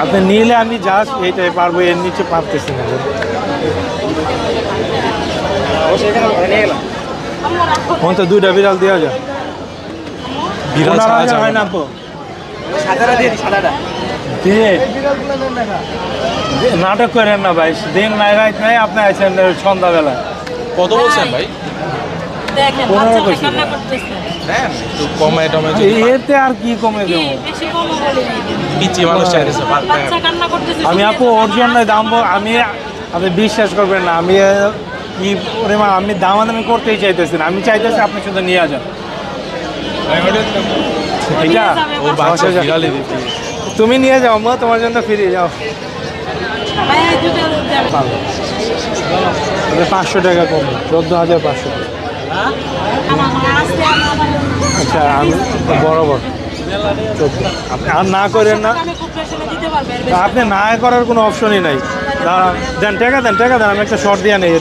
আপনি নিলে আমি জাস্ট এইটাই পারব এর নিচে পারতেছি না। এখন তো দুইটা বিড়াল দেওয়া যায়। বিড়াল হয় না। না। সাদাটা দিয়ে সাদাটা নাটক করেন না ভাই দিন নাই রাত নাই আপনি আছেন সন্ধ্যাবেলা কত বলছেন ভাই? পনেরো দেন একটু যদি এতে আর কি কমে দেবো? পিচি মানুষ চাইতেছে আমি আপু ওর জন্য দাম বল- আমি আপনি বিশ্বাস করবেন না আমি কি পরিমাণ আমি দামাদামি করতেই চাইতেছি না। আমি চাইতেছি আপনি শুধু নিয়ে যান। বিড়ালই দিতে তুমি নিয়ে যাও মা তোমার জন্য ফিরে যাও। পাঁচশো টাকা কম চোদ্দ হাজার পাঁচশো আচ্ছা আমি বরাবর। আপনি আর না করেন না। আপনি না। করার কোনো অপশনই নাই। দাঁড়ান দেন টাকা দেন টাকা দেন আমি একটা শর্ট দিয়ে নেই